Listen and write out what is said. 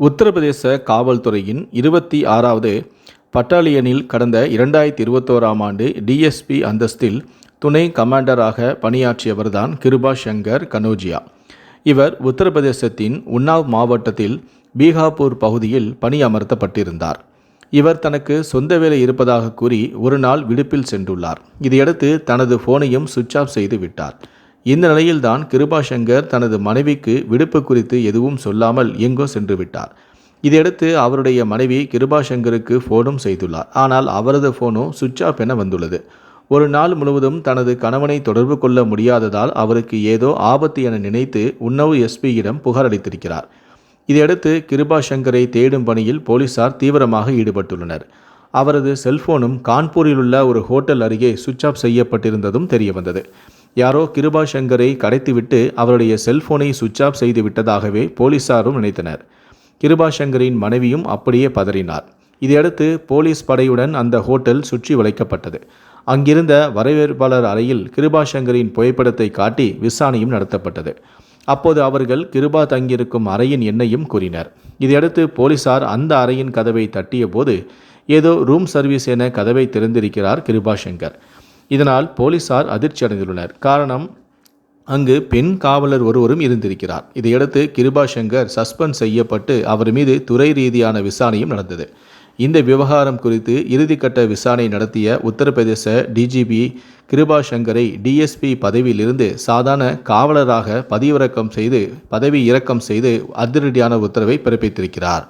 உத்தரப்பிரதேச காவல்துறையின் இருபத்தி ஆறாவது பட்டாலியனில் கடந்த இரண்டாயிரத்தி இருபத்தோராம் ஆண்டு டிஎஸ்பி அந்தஸ்தில் துணை கமாண்டராக பணியாற்றியவர்தான் கிருபா சங்கர் கனோஜியா. இவர் உத்தரப்பிரதேசத்தின் உன்னாவ் மாவட்டத்தில் பீகாப்பூர் பகுதியில் பணியமர்த்தப்பட்டிருந்தார். இவர் தனக்கு சொந்த வேலை இருப்பதாக கூறி ஒரு நாள் விடுப்பில் சென்றுள்ளார். இதையடுத்து தனது போனையும் சுவிட்ச் ஆஃப் செய்து விட்டார். இந்த நிலையில்தான் கிருபா சங்கர் தனது மனைவிக்கு விடுப்பு குறித்து எதுவும் சொல்லாமல் எங்கோ சென்று விட்டார் இதையடுத்து அவருடைய மனைவி கிருபா சங்கருக்கு ஃபோனும் செய்துள்ளார். ஆனால் அவரது ஃபோனும் சுவிட்ச் ஆஃப் என வந்துள்ளது. ஒரு நாள் முழுவதும் தனது கணவனை தொடர்பு கொள்ள முடியாததால் அவருக்கு ஏதோ ஆபத்து என நினைத்து உன்னவு எஸ்பியிடம் புகார் அளித்திருக்கிறார். இதையடுத்து கிருபா சங்கரை தேடும் பணியில் போலீசார் தீவிரமாக ஈடுபட்டுள்ளனர். அவரது செல்போனும் கான்பூரில் உள்ள ஒரு ஹோட்டல் அருகே சுவிட்ச் ஆஃப் செய்யப்பட்டிருந்ததும் தெரியவந்தது. யாரோ கிருபா சங்கரை கடைத்துவிட்டு அவருடைய செல்போனை சுவிட்ச் ஆஃப் செய்து விட்டதாகவே போலீசாரும் நினைத்தனர். கிருபா சங்கரின் மனைவியும் அப்படியே பதறினார். இதையடுத்து போலீஸ் படையுடன் அந்த ஹோட்டல் சுற்றி வளைக்கப்பட்டது. அங்கிருந்த வரவேற்பாளர் அறையில் கிருபா சங்கரின் புகைப்படத்தை காட்டி விசாரணையும் நடத்தப்பட்டது. அப்போது அவர்கள் கிருபா தங்கியிருக்கும் அறையின் எண்ணையும் கூறினர். இதையடுத்து போலீசார் அந்த அறையின் கதவை தட்டிய போது ஏதோ ரூம் சர்வீஸ் என கதவை திறந்திருக்கிறார் கிருபா சங்கர் இதனால் போலீசார் அதிர்ச்சி அடைந்துள்ளனர். காரணம் அங்கு பெண் காவலர் ஒருவரும் இருந்திருக்கிறார். இதையடுத்து கிருபா சங்கர் சஸ்பெண்ட் செய்யப்பட்டு அவர் மீது துறை ரீதியான விசாரணையும் நடந்தது. இந்த விவகாரம் குறித்து இறுதிக்கட்ட விசாரணை நடத்திய உத்தரப்பிரதேச டிஜிபி கிருபா சங்கரை டிஎஸ்பி பதவியிலிருந்து சாதாரண காவலராக பதிவிறக்கம் செய்து பதவி இறக்கம் செய்து அதிரடியான உத்தரவை பிறப்பித்திருக்கிறார்.